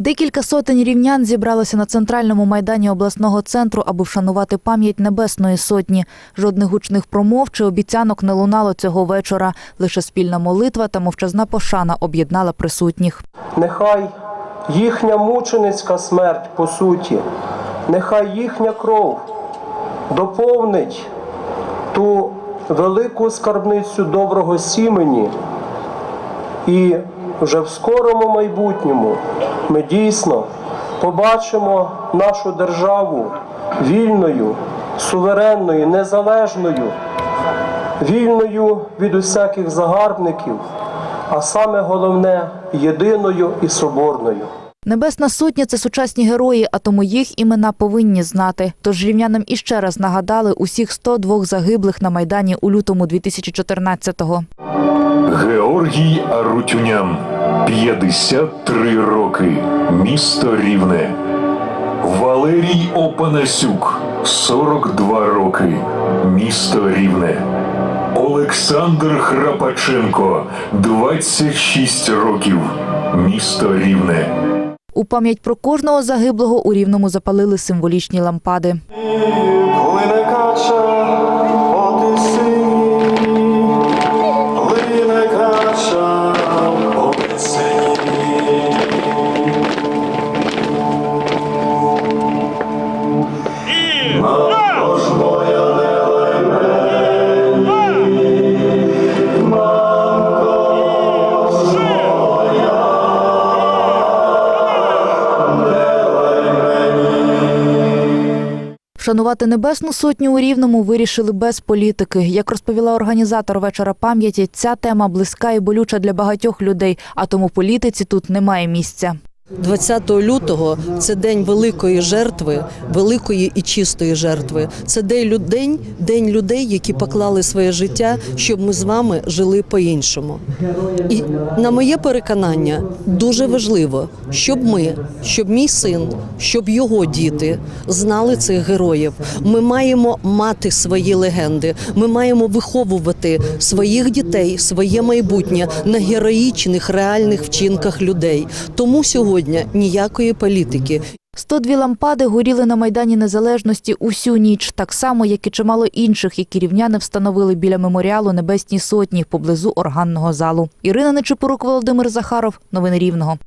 Декілька сотень рівнян зібралися на центральному майдані обласного центру, аби вшанувати пам'ять Небесної Сотні. Жодних гучних промов чи обіцянок не лунало цього вечора. Лише спільна молитва та мовчазна пошана об'єднала присутніх. Нехай їхня мученицька смерть по суті, нехай їхня кров доповнить ту велику скарбницю доброго сімені, і вже в скорому майбутньому ми дійсно побачимо нашу державу вільною, суверенною, незалежною, вільною від усяких загарбників, а саме головне єдиною і соборною. Небесна сотня це сучасні герої, а тому їх імена повинні знати. Тож рівнянам іще раз нагадали усіх 102 загиблих на майдані у лютому 2014-го. Георгій Арутюнян, 53 роки, місто Рівне. Валерій Опанасюк, 42 роки, місто Рівне. Олександр Храпаченко, 26 років, місто Рівне. У пам'ять про кожного загиблого у рівному запалили символічні лампади. Вшанувати небесну сотню у рівному вирішили без політики. Як розповіла організатор вечора пам'яті, ця тема близька і болюча для багатьох людей, а тому політиці тут немає місця. 20 лютого це день великої жертви, великої і чистої жертви. Це день людей, день людей, які поклали своє життя, щоб ми з вами жили по-іншому. І на моє переконання дуже важливо, щоб ми, щоб мій син, щоб його діти знали цих героїв. Ми маємо мати свої легенди. Ми маємо виховувати своїх дітей, своє майбутнє на героїчних реальних вчинках людей. Тому сьогодні ніякої політики. 102 лампади горіли на Майдані Незалежності усю ніч, так само, як і чимало інших, які рівняни встановили біля меморіалу Небесній Сотні поблизу органного залу. Ірина Нечипорук, Володимир Захаров. Новини Рівного.